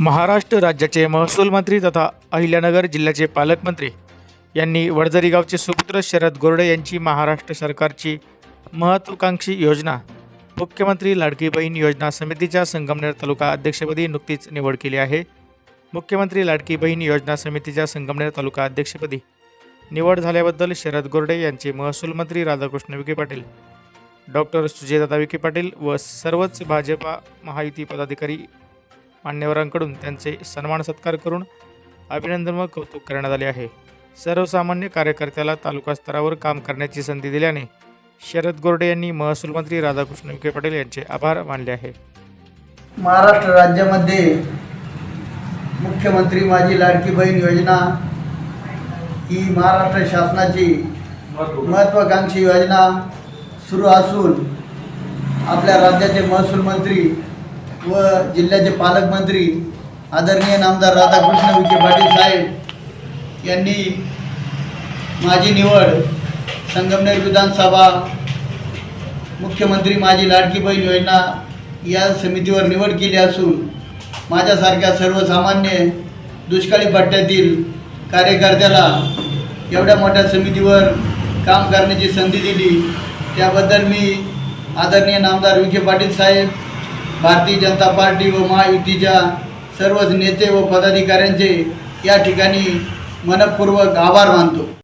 महाराष्ट्र राज्याचे महसूल मंत्री तथा अहिल्यानगर जिल्ह्याचे पालकमंत्री यांनी वडझरी गावचे सुपुत्र शरद गोरडे यांची महाराष्ट्र सरकारची महत्त्वाकांक्षी योजना मुख्यमंत्री लाडकी बहीण योजना समितीच्या संगमनेर तालुका अध्यक्षपदी नुकतीच निवड केली आहे. मुख्यमंत्री लाडकी बहीण योजना समितीच्या संगमनेर तालुका अध्यक्षपदी निवड झाल्याबद्दल शरद गोरडे यांचे महसूल मंत्री राधाकृष्ण विखे पाटील डॉक्टर सुजयदादा विखे पाटील व सर्वच भाजपा महायुती पदाधिकारी मान्यवरांकडून त्यांचे सन्मान सत्कार करून अभिनंदन व कौतुक करण्यात आले आहे. सर्वसामान्य कार्यकर्त्याला तालुका स्तरावर काम करण्याची संधी दिल्याने शरद गोरडे यांनी महसूल मंत्री राधाकृष्ण विखे पाटील यांचे आभार मानले आहे. महाराष्ट्र राज्यामध्ये मुख्यमंत्री माझी लाडकी बहीण योजना ही महाराष्ट्र शासनाची महत्त्वाकांक्षी योजना सुरू असून आपल्या राज्याचे महसूल मंत्री व जिल्ह्याचे पालकमंत्री आदरणीय नामदार राधाकृष्ण विखे पाटील साहेब यांनी माझी निवड संगमनेर विधानसभा मुख्यमंत्री माझी लाडकी बहीण योजना या समितीवर निवड केली असून माझ्यासारख्या सर्वसामान्य दुष्काळी पट्ट्यातील कार्यकर्त्याला एवढ्या मोठ्या समितीवर काम करण्याची संधी दिली. त्याबद्दल मी आदरणीय नामदार विखे पाटील साहेब भारतीय जनता पार्टी व महायुतीच्या सर्वच नेते व पदाधिकाऱ्यांचे या ठिकाणी मनपूर्वक आभार मानतो.